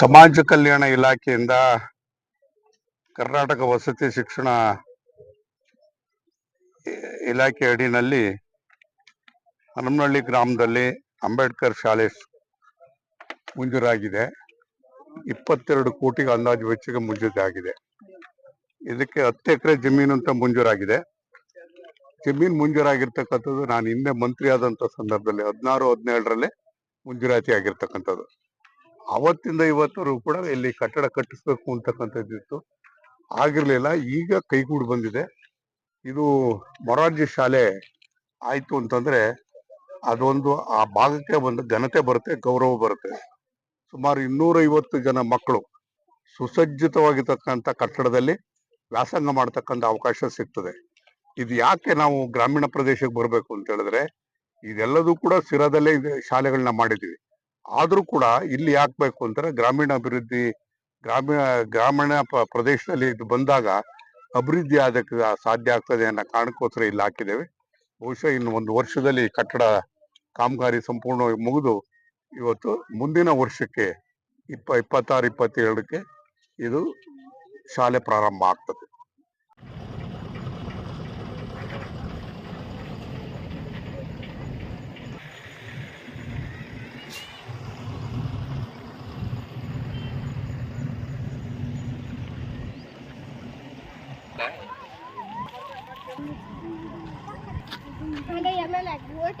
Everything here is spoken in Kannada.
ಸಮಾಜ ಕಲ್ಯಾಣ ಇಲಾಖೆಯಿಂದ ಕರ್ನಾಟಕ ವಸತಿ ಶಿಕ್ಷಣ ಇಲಾಖೆ ಅಡಿನಲ್ಲಿ ಹನುಮನಹಳ್ಳಿ ಗ್ರಾಮದಲ್ಲಿ ಅಂಬೇಡ್ಕರ್ ಶಾಲೆ ಮುಂಜೂರಾಗಿದೆ. ಮಂಜೂರಾಗಿದೆ ಇಪ್ಪತ್ತೆರಡು ಕೋಟಿಗೆ ಅಂದಾಜು ವೆಚ್ಚಕ್ಕೆ ಮಂಜೂರಾಗಿದೆ. ಇದಕ್ಕೆ ಹತ್ತು ಎಕರೆ ಜಮೀನು ಅಂತ ಮಂಜೂರಾಗಿದೆ. ಜಮೀನು ಮಂಜೂರಾಗಿರ್ತಕ್ಕಂಥದ್ದು ನಾನು ಹಿಂದೆ ಮಂತ್ರಿ ಆದಂತ ಸಂದರ್ಭದಲ್ಲಿ ಹದಿನಾರು, ಹದಿನೇಳರಲ್ಲಿ ಮಂಜೂರಾತಿ ಆಗಿರ್ತಕ್ಕಂಥದ್ದು. ಅವತ್ತಿಂದ ಇವತ್ತರೂ ಕೂಡ ಇಲ್ಲಿ ಕಟ್ಟಡ ಕಟ್ಟಿಸ್ಬೇಕು ಅಂತಕ್ಕಂಥದ್ದಿತ್ತು ಆಗಿರ್ಲಿಲ್ಲ, ಈಗ ಕೈಗೂಡು ಬಂದಿದೆ. ಇದು ಮೊರಾರ್ಜಿ ಶಾಲೆ ಆಯ್ತು ಅಂತಂದ್ರೆ ಅದೊಂದು ಆ ಭಾಗಕ್ಕೆ ಒಂದು ಘನತೆ ಬರುತ್ತೆ, ಗೌರವ ಬರುತ್ತೆ. ಸುಮಾರು ಇನ್ನೂರೈವತ್ತು ಜನ ಮಕ್ಕಳು ಸುಸಜ್ಜಿತವಾಗಿರ್ತಕ್ಕಂಥ ಕಟ್ಟಡದಲ್ಲಿ ವ್ಯಾಸಂಗ ಮಾಡ್ತಕ್ಕಂಥ ಅವಕಾಶ ಸಿಗ್ತದೆ. ಇದು ಯಾಕೆ ನಾವು ಗ್ರಾಮೀಣ ಪ್ರದೇಶಕ್ಕೆ ಬರಬೇಕು ಅಂತ ಹೇಳಿದ್ರೆ, ಇದೆಲ್ಲದೂ ಕೂಡ ಸ್ಥಿರದಲ್ಲೇ ಶಾಲೆಗಳನ್ನ ಮಾಡಿದೀವಿ ಆದ್ರೂ ಕೂಡ ಇಲ್ಲಿ ಯಾಕಬೇಕು ಅಂತಾರೆ ಗ್ರಾಮೀಣ ಅಭಿವೃದ್ಧಿ ಗ್ರಾಮೀಣ ಗ್ರಾಮೀಣ ಪ್ರದೇಶದಲ್ಲಿ ಇದು ಬಂದಾಗ ಅಭಿವೃದ್ಧಿ ಆದಕ್ಕೆ ಸಾಧ್ಯ ಆಗ್ತದೆ ಅನ್ನೋ ಕಾರಣಕ್ಕೋಸ್ಕರ ಇಲ್ಲಿ ಹಾಕಿದ್ದೇವೆ. ಬಹುಶಃ ಇನ್ನು ಒಂದು ವರ್ಷದಲ್ಲಿ ಕಟ್ಟಡ ಕಾಮಗಾರಿ ಸಂಪೂರ್ಣವಾಗಿ ಮುಗಿದು ಇವತ್ತು ಮುಂದಿನ ವರ್ಷಕ್ಕೆ ಇಪ್ಪ, ಇಪ್ಪತ್ತಾರು, ಇಪ್ಪತ್ತೇಳಕ್ಕೆ ಇದು ಶಾಲೆ ಪ್ರಾರಂಭ ಆಗ್ತದೆ ಹಾಗೆ ಆಮೇಲೆ ಓಟ್